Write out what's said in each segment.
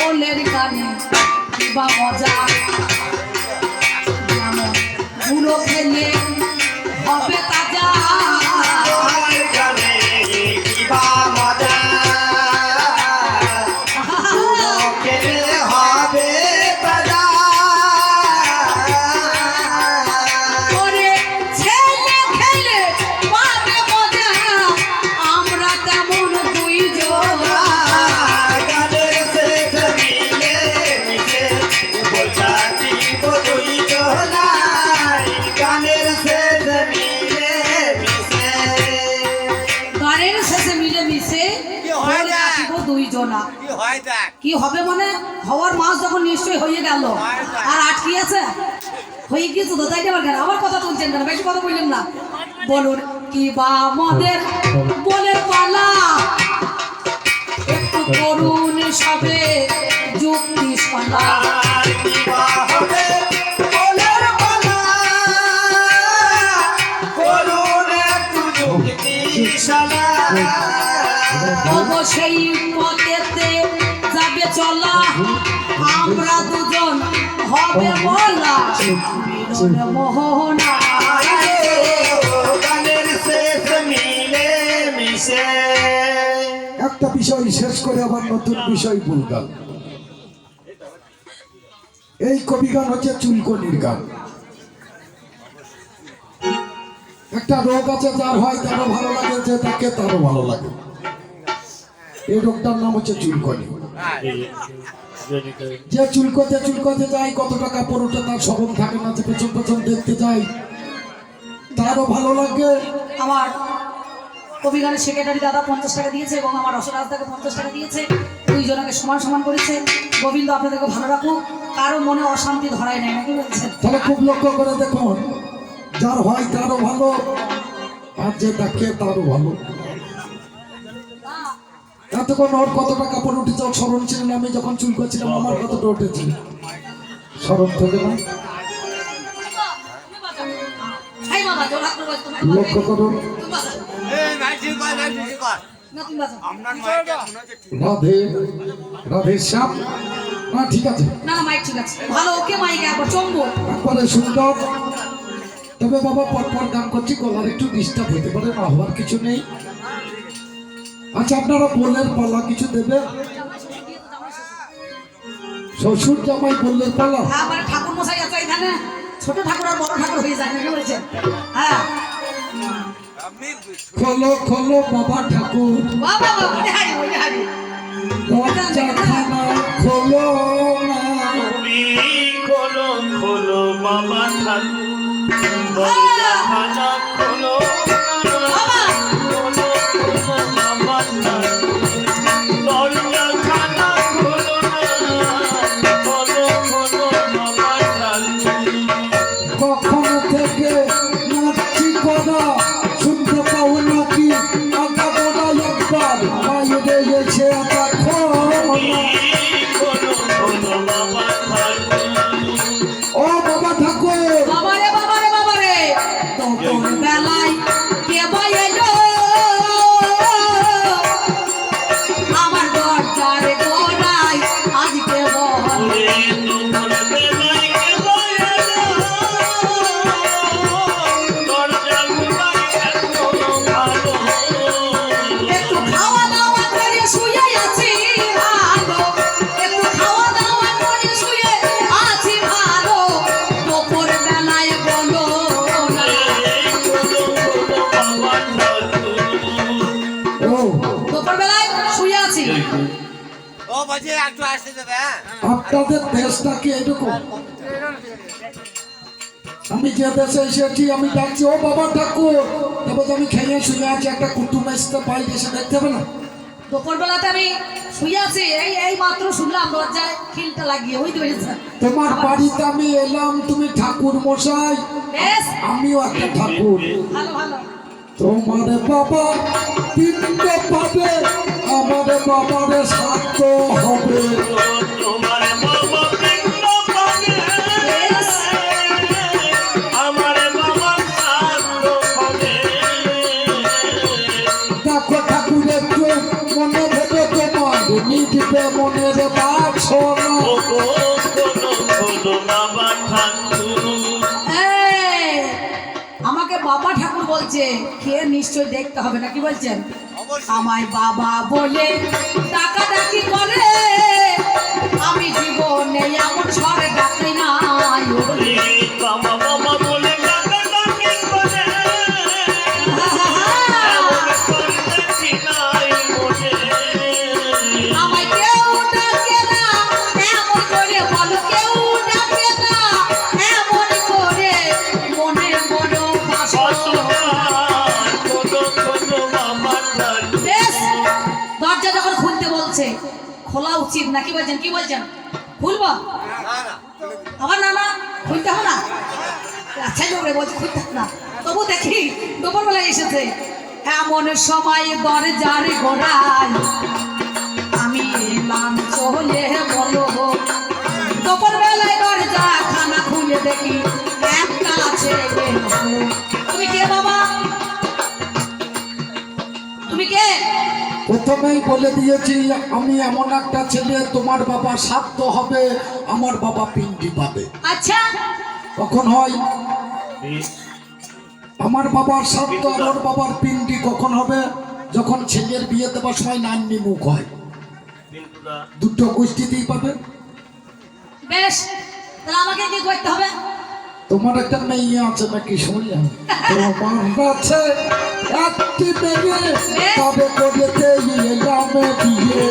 ঢোলের কানে বা মজা হয় দেখ? কি হবে মানে? হওয়ার মাস যখন নিশ্চয়ই হয়ে গেল। আর আটকে আছে? হয়ে গিয়েছে তো তাই আবার কেন? আমার কথা তুলছেন কেন? বেশি কথা বললেন না। বলুন কি বা আমাদের বলে পালা? একটু করুন সবে যুক্তি শোনা। আর কি একটা বিষয় শেষ করে আবার নতুন বিষয় বলগান এই কবি গান হচ্ছে চুলকনির গান। একটা রোগ আছে যার হয় তারও ভালো লাগে, যে তাকে তারও ভালো লাগে। এই রোগটার নাম হচ্ছে চুলকনি। যে চুলকোতে চুলকোতে যায় কত টাকা পড়োটা তার স্মরণ থাকে না যে পেছন পেছন দেখতে যায়। তারও ভালো লাগে। আমার কবিগানের সেক্রেটারি দাদা পঞ্চাশ টাকা দিয়েছে এবং আমার রসরাজ দাকে পঞ্চাশ টাকা দিয়েছে। দুইজনকে সমান সমান করেছে। গোবিন্দ আপনাদেরকে ভালো রাখুক। কারও মনে অশান্তি ধরায় নেয় নাকি বলছেন? তাহলে খুব লক্ষ্য করে দেখুন যার হয় তারও ভালো আর যে দেখে তারও ভালো। এতক্ষণ ওর কত টাকা পরে উঠেছে ওর স্মরণ ছিল না আমি যখন চুল করছিলাম আমার কতটা উঠেছে। স্মরণ থেকে না? লক্ষ্য করুন রাধে রাধে শ্যাম। না ঠিক আছে। না না মাইক ঠিক আছে। ভালো ওকে মাইকে একবার চম্বো। একবারে সুন্দর। তবে বাবা পরপর গান করছি গলার একটু ডিস্টার্ব হতে পারে না হওয়ার কিছু নেই। আচ্ছা আপনারা বললেন পালা কিছু দেবে? শ্বশুর জামাই বললেন পালা হ্যাঁ আমার ঠাকুর মশাই আছে এখানে। ছোট ঠাকুর আর বড় ঠাকুর হয়ে যায় নাকি বলছেন হ্যাঁ। খোলো খোলো বাবা ঠাকুর। বাবা বাবা হারি হারি দরজা খানা খোলো না। তুমি খোলো খোলো বাবা ঠাকুর। দরজা খানা খোলো। Raul আপনাদের দেশটা কি এরকম? আমি যে দেশে এসেছি আমি ডাকছি ও বাবা ঠাকুর! তবে তো আমি খেয়ে শুয়ে আছি একটা কুটুম এসতে পাই এসে দেখতে হবে না দুপুর বেলাতে আমি শুয়ে আছি এই এই মাত্র শুনলাম দরজায় খিলটা লাগিয়ে বুঝতে পেরেছেন তোমার বাড়িতে আমি এলাম তুমি ঠাকুর মশাই। আমিও একটা ঠাকুর। ভালো ভালো। তোমার বাবা তিনটে পাবে আমার বাবার সাত হবে। মিটবে মনের বাসনা আমাকে বাবা ঠাকুর বলছে কে নিশ্চয় দেখতে হবে নাকি বলছেন? আমায় বাবা বলে টাকা ডাকি করে। আমি জীবনে এমন ছড়ে ডাকি নাই। খোলা উচিত না কি বলছেন? কি বলছেন? খুলবো? আমার না না খুলতে হবে না? আচ্ছা লোকে বলছে খুলতে না। তবু দেখি দুপুরবেলা এসেছে। এমন সময় দরজার গোড়ায় আমি এলাম, চলে বলো। দুপুর বেলায় দরজা খানা খুলে দেখি, একটা ছেলে তুমি কে বাবা? প্রথমেই বলে দিয়েছি আমি এমন একটা ছেলে তোমার বাবা সাধ্য হবে আমার বাবা পিন্ডি পাবে। আচ্ছা। কখন হয়? আমার বাবার সাধ্য আমার বাবার পিন্ডি কখন হবে? যখন ছেলের বিয়ে দেওয়ার সময় নান্নি মুখ হয়। দুটো গোষ্ঠীতেই পাবে। বেশ তাহলে আমাকে কি করতে হবে? তোমার একটা মেয়ে আছে নাকি শুনলাম তোমার তবে কাছে একটি মেয়ে। নাই বিয়ে।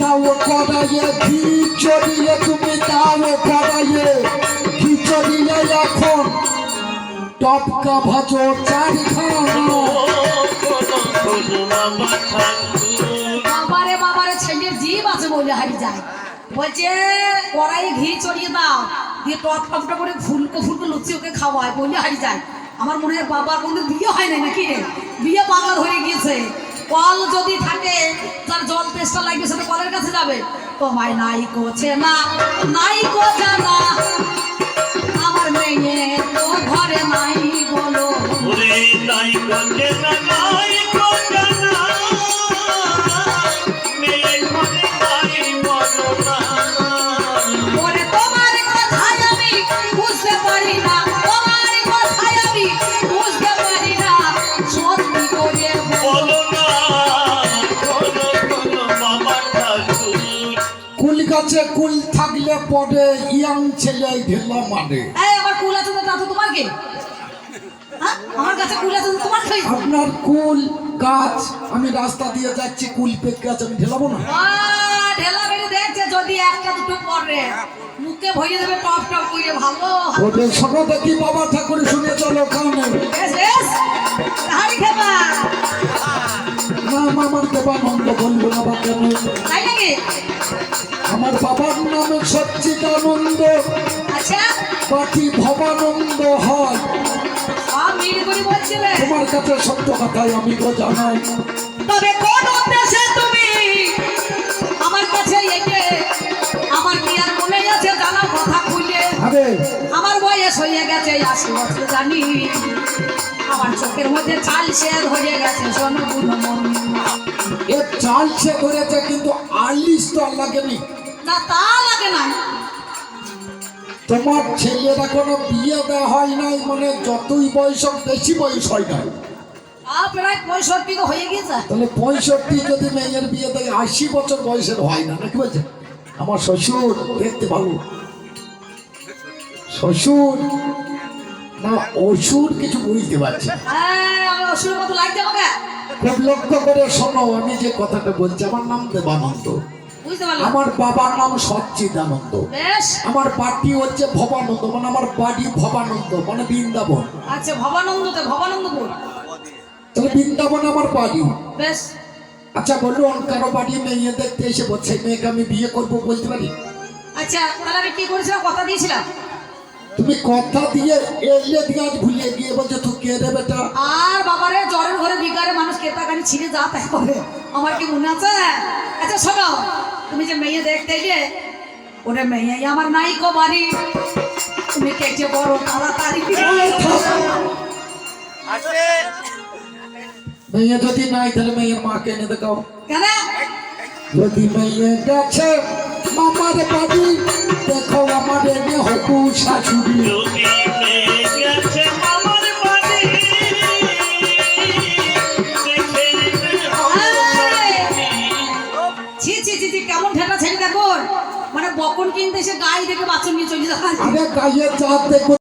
তাও করাইয়ে খিচড়িয়ে তুমি ভাজো চারিখানা। বাবারে বাবারে, ছেলের জীব আছে বলে হারি যায়। বলছে কড়াই ঘি চড়িয়ে দাও। দিয়ে টপ টপটা করে ফুলকো ফুলকো লুচি ওকে খাওয়ায় বলে হারি যায়। আমার মনে হয় বাবার বন্ধু বিয়ে হয় না নাকি রে? বিয়ে পাগল হয়ে গিয়েছে। কল যদি থাকে, তার জল তেষ্টা লাগবে, সেটা কলের কাছে যাবে। তোমায় নাই কোছে না নাই কোছে না কুল কুল থাকলে পরে ইয়াং ছেলে ঢেলা মারে। এই আমার কুল আছে তো তা তোমার কে? হ্যাঁ? আমার কাছে কুল আছে তোমার কে? আপনার কুল গাছ আমি রাস্তা দিয়ে যাচ্ছি কুল পেকে আছে আমি ঢেলাবো না? ঢেলা বেড়ে দেখছে যদি একটা দুটো পরে। মুখে ভরিয়ে দেবে টপ টপ করে ভালো। ওদের শোনো দেখি বাবা ঠাকুর শুনে চলো কানে বেশ বেশ। হাড়ি খেবা নাম আমার দেবানন্দ বলব না বা কেন? তাই নাকি? আমার বাবার নাম সচ্চিদানন্দ আচ্ছা। ভবানন্দ হয়। তোমার কাছে সত্য কথাই আমি তো জানাই। তবে কোন উদ্দেশ্যে তুমি আমার কাছে এসে আমার কি আর মনে আছে জানা কথা খুলে আমার বয়স হয়ে গেছে আশি বছর জানি। আমার চোখের মধ্যে চাল সে হয়ে গেছে মন। এ চাল সে ধরেছে কিন্তু আলিশ তো লাগেনি। না তা লাগে না। তোমার ছেলের এখনও বিয়ে দেওয়া হয় নাই মানে যতই বয়স হোক বেশি বয়স হয় নাই। প্রায় পঁয়ষট্টি তো হয়ে গেছে। তাহলে পঁয়ষট্টি যদি মেয়ের বিয়ে দেয় আশি বছর বয়সের হয় না নাকি বলছে? আমার শ্বশুর দেখতে ভালো শ্বশুর? না অসুর কিছু বুঝতে পারছি। হ্যাঁ আমি অসুরের মতো লাগছে আমাকে। খুব লক্ষ্য করে শোনো আমি যে কথাটা বলছি আমার নাম দেবানন্দ। আমার বাবার নাম সচ্চিদানন্দ। বেশ। আমার পার্টি হচ্ছে ভবানন্দ মানে আমার বাড়ি ভবানন্দ মানে বৃন্দাবন। আচ্ছা ভবানন্দ ভবানন্দপুর তাহলে বৃন্দাবন আমার বাড়ি। বেশ। আচ্ছা বলুন কারও বাড়ি মেয়ে দেখতে এসে বলছে মেয়েকে আমি বিয়ে করব বলতে পারি? আচ্ছা তাহলে আমি কি করেছিলাম? কথা দিয়েছিলাম। তুমি কথা দিয়ে এলে দিয়ে আজ ভুলে গিয়ে বলছে তুই কে রে বেটা? আর বাবারে জ্বরের ঘরে বিকারে মানুষ কেতাকানি ছিঁড়ে যা তাই করে। আমার কি মনে আছে? আচ্ছা শোনো তুমি যে মেয়ে দেখতে যে ওটা মেয়ে আমার নাই কো বাড়ি। তুমি কেটে বড় তাড়াতাড়ি মেয়ে যদি নাই তাহলে মেয়ের মা কেনে দেখাও। কেন? যদি মেয়ে গেছে মামার বাড়ি দেখো আমার এনে হকু শাশুড়ি। এসে গাই দেখে বাচ্চা নিয়ে চলে যায় আরে গাইয়ের চাঁদ দেখব